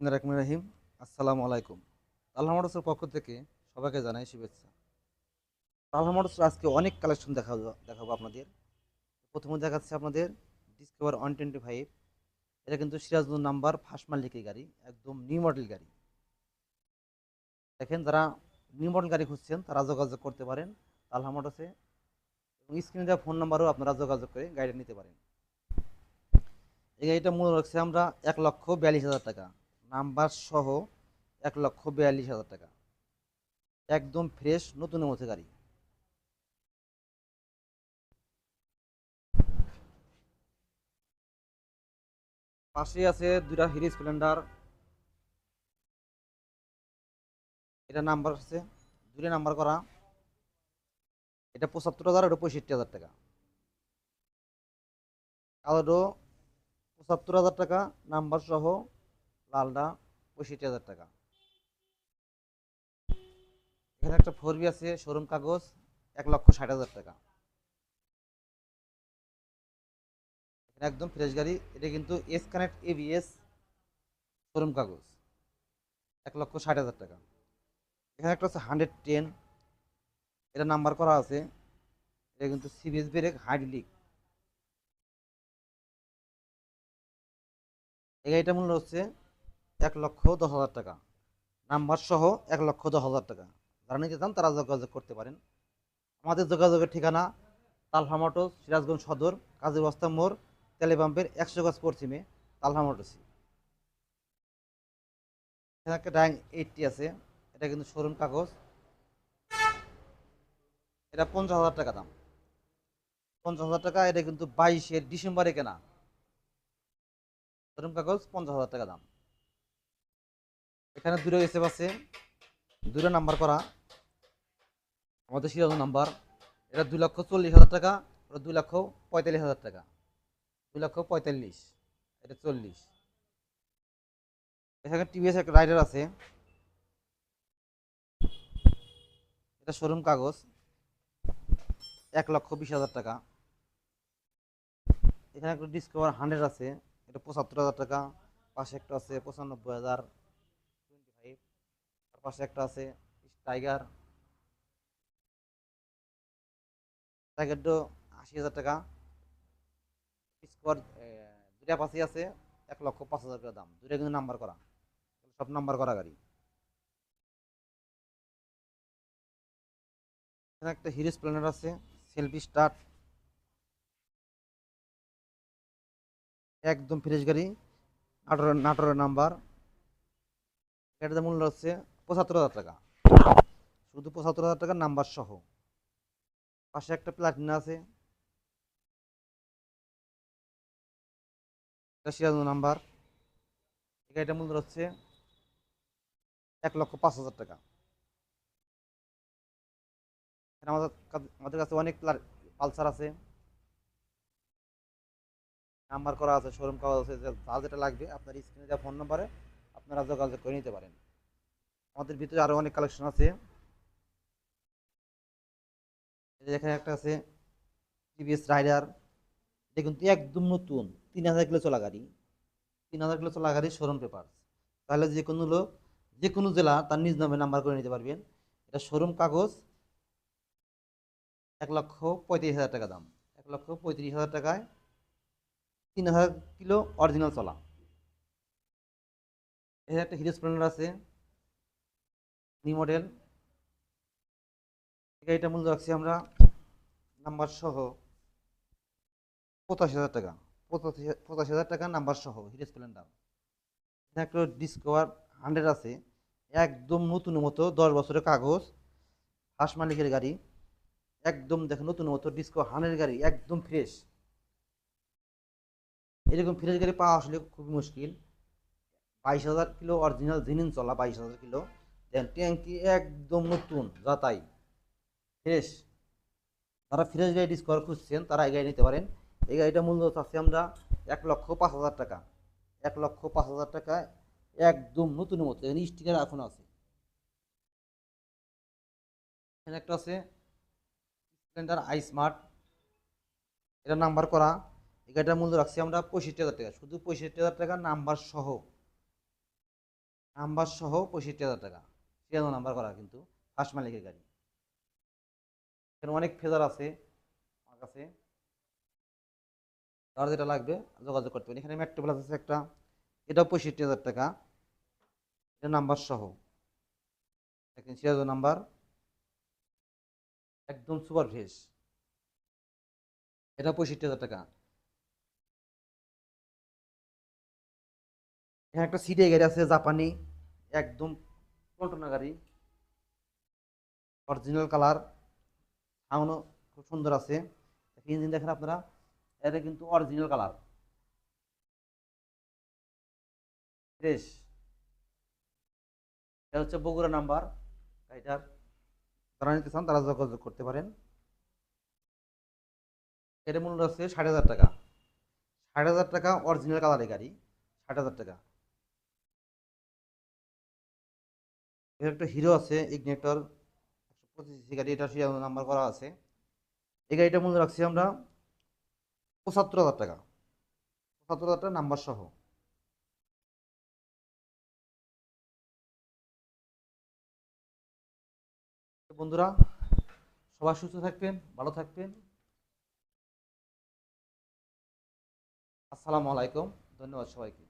রহমানির রহিম। আসসালামু আলাইকুম। আল্লাহ মোটরসের পক্ষ থেকে সবাইকে জানাই শুভেচ্ছা। আল্লাহ মোটরস আজকে অনেক কালেকশন দেখাবো দেখাবো আপনাদের। প্রথমে দেখাচ্ছে আপনাদের ডিসকভার ওয়ান টোয়েন্টি ফাইভ এটা কিন্তু সিরাজুল নাম্বার ফার্স্ট মালিকের গাড়ি, একদম নিউ মডেল গাড়ি। দেখেন যারা নিউ মডেল গাড়ি খুঁজছেন, তারা যোগাযোগ করতে পারেন। আল্লাহ মোটরসে এবং স্ক্রিনে দেওয়া ফোন নাম্বারও আপনারা যোগাযোগ করে গাড়িটা নিতে পারেন। এই গাড়িটা মূল্য রাখছি আমরা এক লক্ষ বিয়াল্লিশ হাজার টাকা। নাম্বার সহ এক লক্ষ বিয়াল্লিশ হাজার টাকা। একদম ফ্রেশ নতুনের মতো গাড়ি। পাশে আছে দুইটা হিরো স্প্লেন্ডার। এটা নাম্বার আছে, দুইটা নাম্বার করা। এটা পঁচাত্তর হাজার, এটা পঁয়ষট্টি হাজার টাকা। কালোটো পঁচাত্তর হাজার টাকা, নাম্বার সহ লালটা পঁয়ষট্টি হাজার টাকা। এখানে একটা ফোর বি আছে শোরুম কাগজ, এক লক্ষ ষাট হাজার টাকা। এখানে একদম ফ্রেশ গাড়ি, এটা কিন্তু এস কানেক্ট এবিএস শোরুম কাগজ, এক লক্ষ ষাট হাজার টাকা। এখানে একটা আছে হান্ড্রেড টেন এটা নাম্বার করা আছে, এটা কিন্তু সিবিএস ব্রেক হাইড্রোলিক এই গাড়িটা মূল্য হচ্ছে এক লক্ষ দশ হাজার টাকা। নাম্বার সহ এক লক্ষ দশ হাজার টাকা। যারা নিতে চান তারা যোগাযোগ করতে পারেন। আমাদের যোগাযোগের ঠিকানা তালহা মোটর সিরাজগঞ্জ সদর, কাজী বস্তা মোড় তেলেপাম্পের একশো গাছ পশ্চিমে, তালহা মোটরসি। এখানে একটা ডাইং এইটটি আছে। এটা কিন্তু শোরুম কাগজ। এটা পঞ্চাশ হাজার টাকা দাম। পঞ্চাশ হাজার টাকা, এটা কিন্তু বাইশের ডিসেম্বরে কেনা। শোরুম কাগজ, পঞ্চাশ হাজার টাকা দাম। এখানে দুটো এসএফ আছে। দুটো নাম্বার করা। আমাদের সিরাজ নাম্বার। এটা দুই লক্ষ চল্লিশ হাজার টাকা, ওটা দুই লক্ষ পঁয়তাল্লিশ হাজার টাকা। দুই লক্ষ পঁয়তাল্লিশ, এটা চল্লিশ। এখানে টিভিএস একটা রাইডার আছে। এটা শোরুম কাগজ। এক লক্ষ বিশ হাজার টাকা। এখানে একটা ডিসকভার হান্ড্রেড আছে। এটা পঁচাত্তর হাজার টাকা। পাশে একটা আছে পঁচানব্বই হাজার। পাশে একটা আছে, টাইগার। টাইগারটা আশি হাজার টাকা। স্কোয়ার দুটা পাশে আছে, এক লক্ষ পাঁচ হাজার টাকা দাম। দুটা কিন্তু নাম্বার করা। সব নাম্বার করা গাড়ি। একটা হিরো স্প্লেন্ডার আছে, সেলফি স্টার্ট। একদম ফ্রেশ গাড়ি নাটোরের নাটোরের নাম্বার। এটার মূল্য হচ্ছে পঁচাত্তর হাজার টাকা। শুধু পঁচাত্তর হাজার টাকার নাম্বার সহ। পাশে একটা প্লাটিনা আছে। এটা সিরাজ নাম্বার গাড়িটার মূল্য হচ্ছে এক লক্ষ পাঁচ হাজার টাকা। আমাদের আমাদের কাছে অনেক পালসার আছে। নাম্বার করা আছে শোরুম কাগজ আছে, যে- যা যেটা লাগবে আপনার স্ক্রিনে দেওয়া ফোন নাম্বারে আপনারা যোগাযোগ করে নিতে পারেন। আমাদের ভিতরে আরও অনেক কালেকশন আছে। এখানে একটা আছে টিভিএস রাইডার কিন্তু একদম নতুন, তিন হাজার কিলো চলা গাড়ি। তিন হাজার কিলো চলা গাড়ি শোরুম পেপার তাহলে যে কোনো লোক, যে কোনো জেলা তার নিজ নামে নাম্বার করে নিতে পারবেন। এটা শোরুম কাগজ, এক লক্ষ পঁয়ত্রিশ হাজার টাকা দাম। এক লক্ষ পঁয়ত্রিশ হাজার টাকায় তিন হাজার কিলো অরিজিনাল চলা। এখানে একটা হিরো স্প্লেন্ডার আছে। নিউ মডেল গাড়িটা মূল্য রাখছি আমরা নাম্বার সহ পঁচাশি হাজার টাকা। পঁচাশি হাজার টাকা নাম্বার সহ হিরো স্প্লেন্ডার একটা ডিসকভার হান্ড্রেড আছে। একদম নতুন মতো দশ বছরের কাগজ ফার্স্ট মালিকের গাড়ি। একদম দেখেন নতুন মতো ডিসকো হান্ড্রেড গাড়ি, একদম ফ্রেশ এরকম ফ্রেশ গাড়ি পাওয়া আসলে খুবই মুশকিল। বাইশ হাজার কিলো অরিজিনাল জিনিন চলা বাইশ হাজার কিলো। দেন, ট্যাঙ্কি একদম নতুন যা তাই ফ্রেশ। যারা ফ্রেশ গাড়ি ডিসকভার খুঁজছেন, তারা এই গাড়ি নিতে পারেন। এই গাড়িটা মূল্য চাচ্ছি আমরা এক লক্ষ পাঁচ হাজার টাকা। এক লক্ষ পাঁচ হাজার টাকা একদম নতুন মতো। এখানে স্টিকার এখন আছে। এখানে একটা আছে স্প্লেন্ডার আই স্মার্ট এটা নাম্বার করা। এই গাড়িটার মূল্য রাখছি আমরা পঁয়ষট্টি হাজার টাকা। শুধু পঁয়ষট্টি হাজার টাকা নাম্বার সহ। নাম্বার সহ পঁয়ষট্টি হাজার টাকা। ছিয়ান্ন নাম্বার করা কিন্তু ফার্স্ট মালিকের গাড়ি। এখানে অনেক ফেজার আছে, আমার কাছে। যার যেটা লাগবে, যোগাযোগ করতে পারেন। এখানে মেট্রো প্লাস আছে একটা এটা পঁয়ষট্টি হাজার টাকা। এটা নাম্বার সহ। দেখেন, সিরাজ নাম্বার। একদম সুপার ফ্রেশ। এটা পঁয়ষট্টি হাজার টাকা। এখানে একটা সিডে গাড়ি আছে, জাপানি। একদম পল্টনা গাড়ি অরিজিনাল কালার সাউন্ডও খুব সুন্দর আছে। ইঞ্জিন দেখেন আপনারা, এটা কিন্তু অরিজিনাল কালার ফ্রেশ এটা হচ্ছে বগুড়া নাম্বার গাড়িটার যারা নিতে চান, তারা যোগাযোগ করতে পারেন। এর মূল্য আছে ষাট হাজার টাকা। ষাট হাজার টাকা অরিজিনাল কালারের গাড়ি। ষাট হাজার টাকা। এর একটা হিরো আছে ইগনেটর পঁচিশ গাড়ি, এটা নাম্বার করা আছে। এই গাড়িটার মূল্য রাখছি আমরা পঁচাত্তর হাজার টাকা। পঁচাত্তর হাজার টাকা নাম্বার সহ। বন্ধুরা, সবাই সুস্থ থাকবেন, ভালো থাকবেন। আসসালামু আলাইকুম, ধন্যবাদ সবাইকে।